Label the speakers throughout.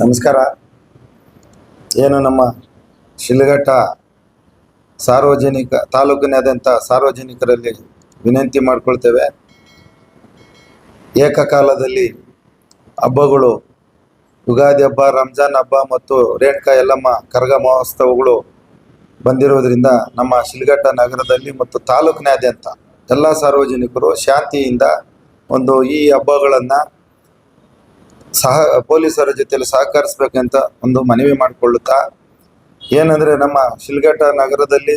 Speaker 1: ನಮಸ್ಕಾರ. ಏನು ನಮ್ಮ ಶಿಲ್ಘಟ್ಟ ಸಾರ್ವಜನಿಕ, ತಾಲೂಕಿನಾದ್ಯಂತ ಸಾರ್ವಜನಿಕರಲ್ಲಿ ವಿನಂತಿ ಮಾಡಿಕೊಳ್ತೇವೆ. ಏಕಕಾಲದಲ್ಲಿ ಹಬ್ಬಗಳು, ಯುಗಾದಿ ಹಬ್ಬ, ರಂಜಾನ್ ಹಬ್ಬ ಮತ್ತು ರೇಣುಕಾ ಎಲ್ಲಮ್ಮ ಕರಗ ಮಹೋತ್ಸವಗಳು ಬಂದಿರೋದ್ರಿಂದ ನಮ್ಮ ಶಿಲ್ಘಟ್ಟ ನಗರದಲ್ಲಿ ಮತ್ತು ತಾಲೂಕಿನಾದ್ಯಂತ ಎಲ್ಲ ಸಾರ್ವಜನಿಕರು ಶಾಂತಿಯಿಂದ ಒಂದು ಈ ಹಬ್ಬಗಳನ್ನು ಸಹ ಪೊಲೀಸರ ಜೊತೆಲಿ ಸಹಕರಿಸಬೇಕಂತ ಒಂದು ಮನವಿ ಮಾಡಿಕೊಳ್ಳುತ್ತಾ, ಏನಂದರೆ ನಮ್ಮ ಶಿಲ್ಘಟ್ಟ ನಗರದಲ್ಲಿ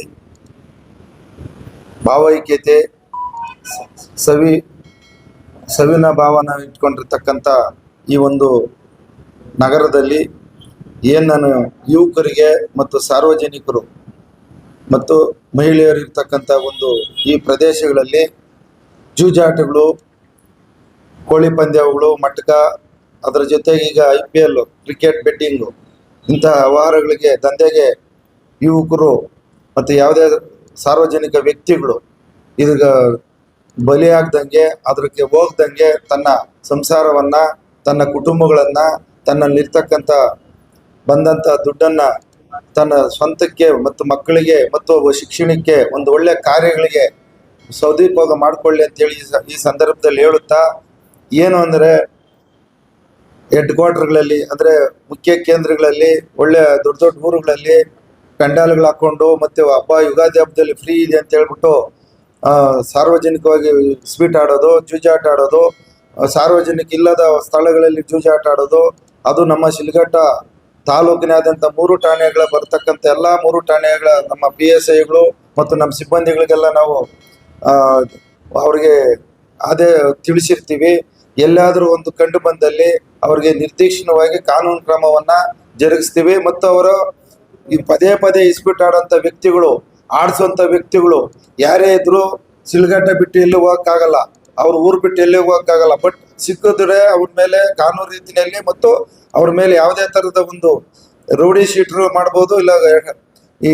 Speaker 1: ಭಾವೈಕ್ಯತೆ, ಸವಿ, ಸವಿನ ಭಾವನ ಇಟ್ಕೊಂಡಿರ್ತಕ್ಕಂಥ ಈ ಒಂದು ನಗರದಲ್ಲಿ ಏನನ್ನು ಯುವಕರಿಗೆ ಮತ್ತು ಸಾರ್ವಜನಿಕರು ಮತ್ತು ಮಹಿಳೆಯರು ಇರ್ತಕ್ಕಂಥ ಒಂದು ಈ ಪ್ರದೇಶಗಳಲ್ಲಿ ಜೂಜಾಟಗಳು, ಕೋಳಿ ಪಂದ್ಯಗಳು, ಮಟ್ಕ ಅದರ ಜೊತೆಗೆ ಈಗ I P L cricket betting ಇಂತಹ ವ್ಯವಹಾರಗಳಿಗೆ ದಂಧೆಗೆ ಯುವಕರು ಮತ್ತು ಯಾವುದೇ ಸಾರ್ವಜನಿಕ ವ್ಯಕ್ತಿಗಳು ಇದಕ್ಕೆ ಬಲಿಯಾಗ್ದಂಗೆ ಅದಕ್ಕೆ ಹೋಗ್ದಂಗೆ ತನ್ನ ಸಂಸಾರವನ್ನು, ತನ್ನ ಕುಟುಂಬಗಳನ್ನು, ತನ್ನಲ್ಲಿರ್ತಕ್ಕಂಥ ಬಂದಂಥ ದುಡ್ಡನ್ನು ತನ್ನ ಸ್ವಂತಕ್ಕೆ ಮತ್ತು ಮಕ್ಕಳಿಗೆ ಮತ್ತು ಶಿಕ್ಷಣಕ್ಕೆ ಒಂದು ಒಳ್ಳೆಯ ಕಾರ್ಯಗಳಿಗೆ ಸದುಪಯೋಗ ಮಾಡಿಕೊಳ್ಳಿ ಅಂತೇಳಿ ಈ ಸಂದರ್ಭದಲ್ಲಿ ಹೇಳುತ್ತಾ, ಏನು ಅಂದರೆ ಹೆಡ್ ಕ್ವಾರ್ಟರ್ಗಳಲ್ಲಿ ಅಂದರೆ ಮುಖ್ಯ ಕೇಂದ್ರಗಳಲ್ಲಿ, ಒಳ್ಳೆ ದೊಡ್ಡ ದೊಡ್ಡ ಊರುಗಳಲ್ಲಿ ಪೆಂಡಾಲ್ಗಳು ಹಾಕ್ಕೊಂಡು ಮತ್ತು ಹಬ್ಬ ಯುಗಾದಿ ಹಬ್ಬದಲ್ಲಿ ಫ್ರೀ ಇದೆ ಅಂತ ಹೇಳ್ಬಿಟ್ಟು ಸಾರ್ವಜನಿಕವಾಗಿ ಸ್ವೀಟ್ ಆಡೋದು, ಜೂಜಾಟ ಆಡೋದು ಸಾರ್ವಜನಿಕ ಇಲ್ಲದ ಸ್ಥಳಗಳಲ್ಲಿ ಜೂಜಾಟ ಆಡೋದು, ಅದು ನಮ್ಮ ಶಿಲ್ಘಟ್ಟ ತಾಲೂಕಿನಾದ್ಯಂತ ಮೂರು ಠಾಣೆಗಳ ಬರ್ತಕ್ಕಂಥ ಎಲ್ಲ ಮೂರು ಠಾಣೆಗಳ ನಮ್ಮ ಪಿ ಎಸ್ ಐಗಳು ಮತ್ತು ನಮ್ಮ ಸಿಬ್ಬಂದಿಗಳಿಗೆಲ್ಲ ನಾವು ಅವ್ರಿಗೆ ಅದೇ ತಿಳಿಸಿರ್ತೀವಿ. ಎಲ್ಲಾದರೂ ಒಂದು ಕಂಡು ಬಂದಲ್ಲಿ ಅವ್ರಿಗೆ ನಿರ್ದೇಶನವಾಗಿ ಕಾನೂನು ಕ್ರಮವನ್ನ ಜರುಗಿಸ್ತೀವಿ ಮತ್ತು ಅವರು ಈ ಪದೇ ಪದೇ ಇಸ್ಬಿಟ್ ಆಡೋಂಥ ವ್ಯಕ್ತಿಗಳು, ಆಡಿಸುವಂಥ ವ್ಯಕ್ತಿಗಳು ಯಾರೇ ಇದ್ರು ಸಿಲ್ಗಡ್ಡೆ ಬಿಟ್ಟು ಎಲ್ಲಿ ಹೋಗೋಕ್ಕಾಗಲ್ಲ, ಅವ್ರ ಊರು ಬಿಟ್ಟು ಎಲ್ಲಿ ಹೋಗೋಕ್ಕಾಗಲ್ಲ ಬಟ್ ಸಿಕ್ಕಿದ್ರೆ ಅವ್ರ ಮೇಲೆ ಕಾನೂನು ರೀತಿಯಲ್ಲಿ ಮತ್ತು ಅವ್ರ ಮೇಲೆ ಯಾವುದೇ ಥರದ ಒಂದು ರೌಡಿ ಶೀಟ್ರು ಮಾಡ್ಬೋದು, ಇಲ್ಲ ಈ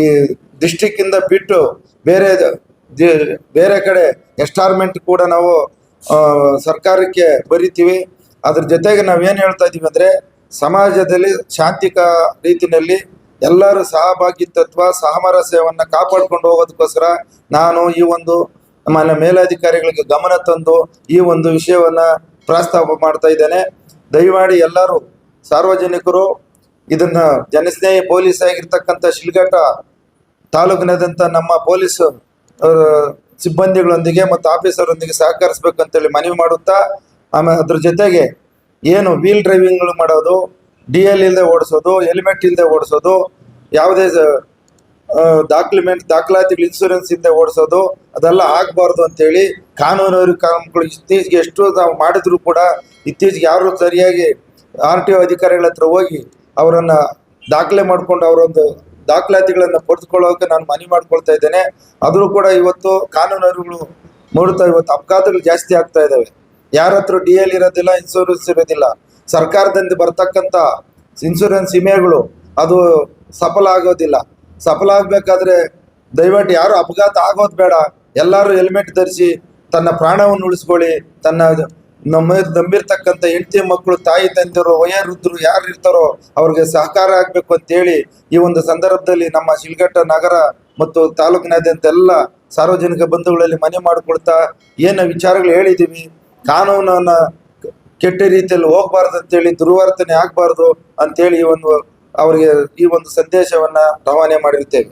Speaker 1: ಡಿಸ್ಟಿಕ್ಕಿಂದ ಬಿಟ್ಟು ಬೇರೆ ಬೇರೆ ಕಡೆ ಎಸ್ಟಾರ್ಮೆಂಟ್ ಕೂಡ ನಾವು ಸರ್ಕಾರಕ್ಕೆ ಬರಿತೀವಿ. ಅದ್ರ ಜೊತೆಗೆ ನಾವೇನು ಹೇಳ್ತಾ ಇದ್ದೀವಿ ಅಂದರೆ ಸಮಾಜದಲ್ಲಿ ಶಾಂತಿಕ ರೀತಿಯಲ್ಲಿ ಎಲ್ಲರೂ ಸಹಭಾಗಿತ್ವ ಸಾಮರಸ್ಯವನ್ನು ಕಾಪಾಡ್ಕೊಂಡು ಹೋಗೋದಕ್ಕೋಸ್ಕರ ನಾನು ಈ ಒಂದು ನಮ್ಮ ಮೇಲಾಧಿಕಾರಿಗಳಿಗೆ ಗಮನ ತಂದು ಈ ಒಂದು ವಿಷಯವನ್ನ ಪ್ರಸ್ತಾಪ ಮಾಡ್ತಾ ಇದ್ದೇನೆ. ದಯಮಾಡಿ ಎಲ್ಲರೂ ಸಾರ್ವಜನಿಕರು ಇದನ್ನ ಜನಸ್ನೇಹಿ ಪೊಲೀಸ್ ಆಗಿರ್ತಕ್ಕಂಥ ಶಿಲ್ಘಟ್ಟ ತಾಲೂಕಿನಾದಂಥ ನಮ್ಮ ಪೊಲೀಸ್ ಸಿಬ್ಬಂದಿಗಳೊಂದಿಗೆ ಮತ್ತು ಆಫೀಸರೊಂದಿಗೆ ಸಹಕರಿಸ್ಬೇಕಂತೇಳಿ ಮನವಿ ಮಾಡುತ್ತಾ ಆಮೇಲೆ ಅದ್ರ ಜೊತೆಗೆ ಏನು ವೀಲ್ ಡ್ರೈವಿಂಗ್ಗಳು ಮಾಡೋದು ಡಿ ಎಲ್ ಇಲ್ಲದೆ ಓಡಿಸೋದು ಹೆಲ್ಮೆಟ್ ಇಲ್ಲದೆ ಓಡಿಸೋದು, ಯಾವುದೇ ಡಾಕ್ಯುಮೆಂಟ್ ದಾಖಲಾತಿಗಳು ಇನ್ಸೂರೆನ್ಸ್ ಇಲ್ಲದೆ ಓಡಿಸೋದು, ಅದೆಲ್ಲ ಆಗಬಾರ್ದು ಅಂತೇಳಿ ಕಾನೂನು ಕಾನೂನುಗಳು ಇತ್ತೀಚೆಗೆ ಎಷ್ಟು ನಾವು ಮಾಡಿದ್ರು ಕೂಡ ಇತ್ತೀಚೆಗೆ ಯಾರು ಸರಿಯಾಗಿ ಆರ್ ಟಿ ಒ ಅಧಿಕಾರಿಗಳ ಹತ್ರ ಹೋಗಿ ಅವರನ್ನು ದಾಖಲೆ ಮಾಡಿಕೊಂಡು ಅವರೊಂದು ದಾಖಲಾತಿಗಳನ್ನು ಪಡೆದುಕೊಳ್ಳೋಕೆ ನಾನು ಮನವಿ ಮಾಡ್ಕೊಳ್ತಾ ಇದ್ದೇನೆ. ಆದರೂ ಕೂಡ ಇವತ್ತು ಕಾನೂನು ಅರಿವುಗಳು ಮೂಡ್ತಾ ಇವತ್ತು ಅಪಘಾತಗಳು ಜಾಸ್ತಿ ಆಗ್ತಾ ಇದ್ದಾವೆ. ಯಾರ ಹತ್ರ ಡಿ ಎಲ್ ಇರೋದಿಲ್ಲ ಇನ್ಸೂರೆನ್ಸ್ ಇರೋದಿಲ್ಲ. ಸರ್ಕಾರದಿಂದ ಬರ್ತಕ್ಕಂಥ ಇನ್ಸೂರೆನ್ಸ್ ವಿಮೆಗಳು ಅದು ಸಫಲ ಆಗೋದಿಲ್ಲ. ಸಫಲ ಆಗಬೇಕಾದ್ರೆ ದಯವಿಟ್ಟು ಯಾರು ಅಪಘಾತ ಆಗೋದು ಬೇಡ. ಎಲ್ಲರೂ ಹೆಲ್ಮೆಟ್ ಧರಿಸಿ ತನ್ನ ಪ್ರಾಣವನ್ನು ಉಳಿಸ್ಕೊಳ್ಳಿ. ತನ್ನ ನಮ್ಮ ನಂಬಿರ್ತಕ್ಕಂಥ ಹೆಂಡತಿ ಮಕ್ಕಳು, ತಾಯಿ ತಂದೆಯವರು ವಯೋವೃದ್ಧರು ಯಾರು ಇರ್ತಾರೋ ಅವ್ರಿಗೆ ಸಹಕಾರ ಆಗಬೇಕು ಅಂತೇಳಿ ಈ ಒಂದು ಸಂದರ್ಭದಲ್ಲಿ ನಮ್ಮ ಶಿಲ್ಘಟ್ಟ ನಗರ ಮತ್ತು ತಾಲೂಕಿನಾದ್ಯಂತ ಎಲ್ಲ ಸಾರ್ವಜನಿಕ ಬಂಧುಗಳಲ್ಲಿ ಮನೆ ಮಾಡಿಕೊಳ್ತಾ ಏನು ವಿಚಾರಗಳು ಹೇಳಿದ್ದೀವಿ. ಕಾನೂನನ್ನ ಕೆಟ್ಟ ರೀತಿಯಲ್ಲಿ ಹೋಗ್ಬಾರ್ದು ಅಂತೇಳಿ ದುರ್ವರ್ತನೆ ಆಗ್ಬಾರ್ದು ಅಂತೇಳಿ ಒಂದು ಅವರಿಗೆ ಈ ಒಂದು ಸಂದೇಶವನ್ನ ರವಾನೆ ಮಾಡಿರ್ತೇವೆ